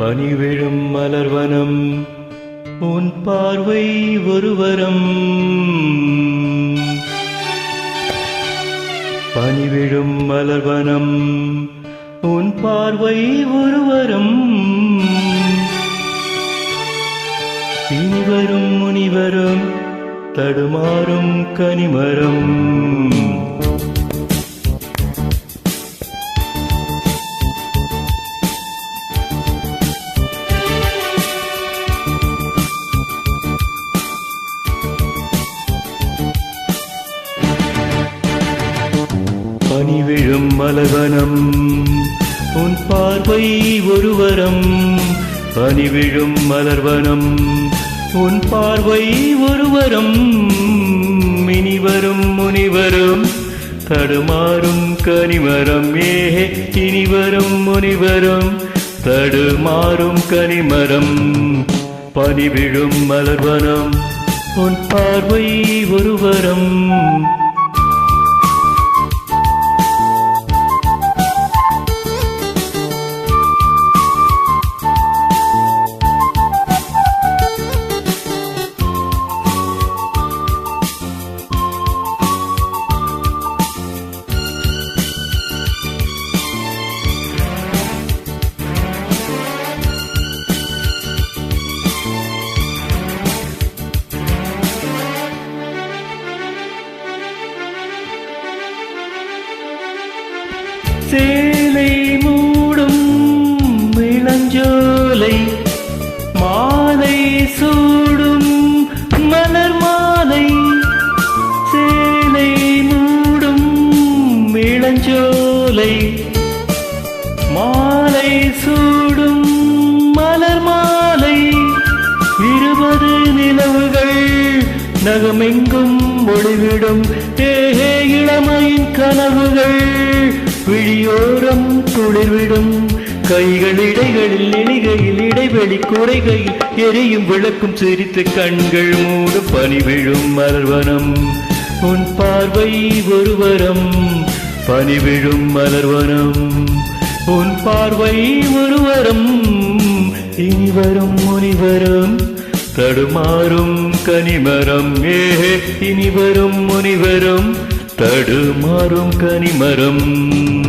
பனிவிழும் மலர்வனம் உன் பார்வை ஒருவரம். பனிவிழும் மலர்வனம் உன் பார்வை ஒருவரம். இனிவரும் முனிவரும் தடுமாறும் கனிமரம். பனிவிழும் மலவனம் உன் பார்வை ஒருவரம். பனி விழும் மலர்வனம். உன் பார்வை ஒருவரம். இனிவரும் முனிவரும். தடுமாறும் கனிமரம். ஏ இனிவரும் முனிவரும். தடுமாறும் கனிமரம். பனி விழும் மலர்வனம். உன் பார்வை ஒருவரம். சேலை மூடும் இளஞ்சோலை மாலை சூடும் மலர் மாலை. சேலை மூடும் இளஞ்சோலை மாலை சூடும் மலர் மாலை. இருபது நிலவுகள் நகமெங்கும் ஒளிவிடும் ஏ இளமையின் கனவுகள். விழியோரம் துளிர்விடும். கைகள் இடைகளில் இணைகையில் இடைவெளி குறைகையில் எரியும் விளக்கும் சிரித்த கண்கள் மூடு பனிவிழும் மலர்வனம். உன் பார்வை ஒருவரம் பனிவிழும் மலர்வனம். உன் பார்வை ஒருவரம் இனிவரும் முனிவரும். தடுமாறும் கனிமரம் ஏ இனிவரும் முனிவரும். தடுமாறும் கனிமரம்.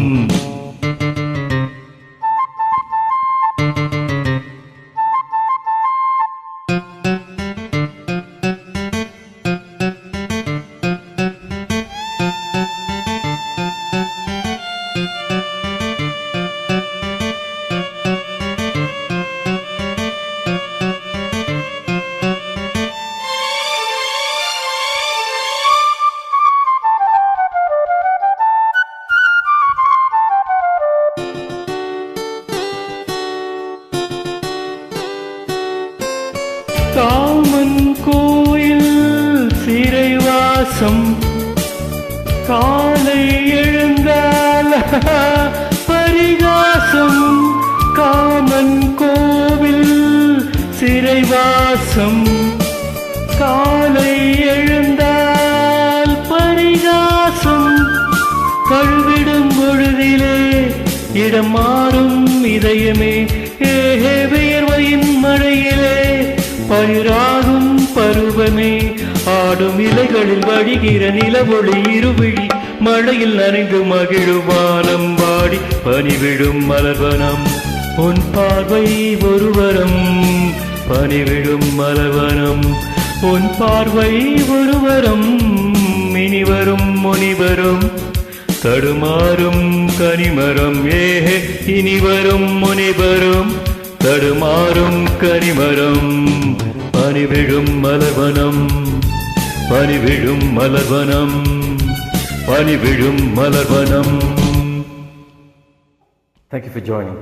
காமன் கோயில் சிறைவாசம். காலை எழுந்தால் பரிகாசம். காமன் கோவில் சிறைவாசம். காலை எழுந்தால் பரிகாசம். கழுவிடும் பொழுதிலே இடம் மாறும் இதயமே ஏஹேவே பயிராகும் பருவமே. ஆடும் இலைகளில் வழிகிற நிலவொளி இருவிழி. மழையில் நனைந்து மகிழுவானம் வாடி பனிவிடும் மலர்வனம். உன் பார்வை ஒருவரம் பனிவிடும் மலர்வனம். உன் பார்வை ஒருவரம் இனிவரும் முனிவரும். தடுமாறும் கனிமரம் ஏ இனிவரும் முனிவரும். தடுமாறும் கனிமரம் பனிவிழும் மலர்வனம் பனிவிழும் மலர்வனம் பனிவிழும் மலர்வனம் Thank you for joining.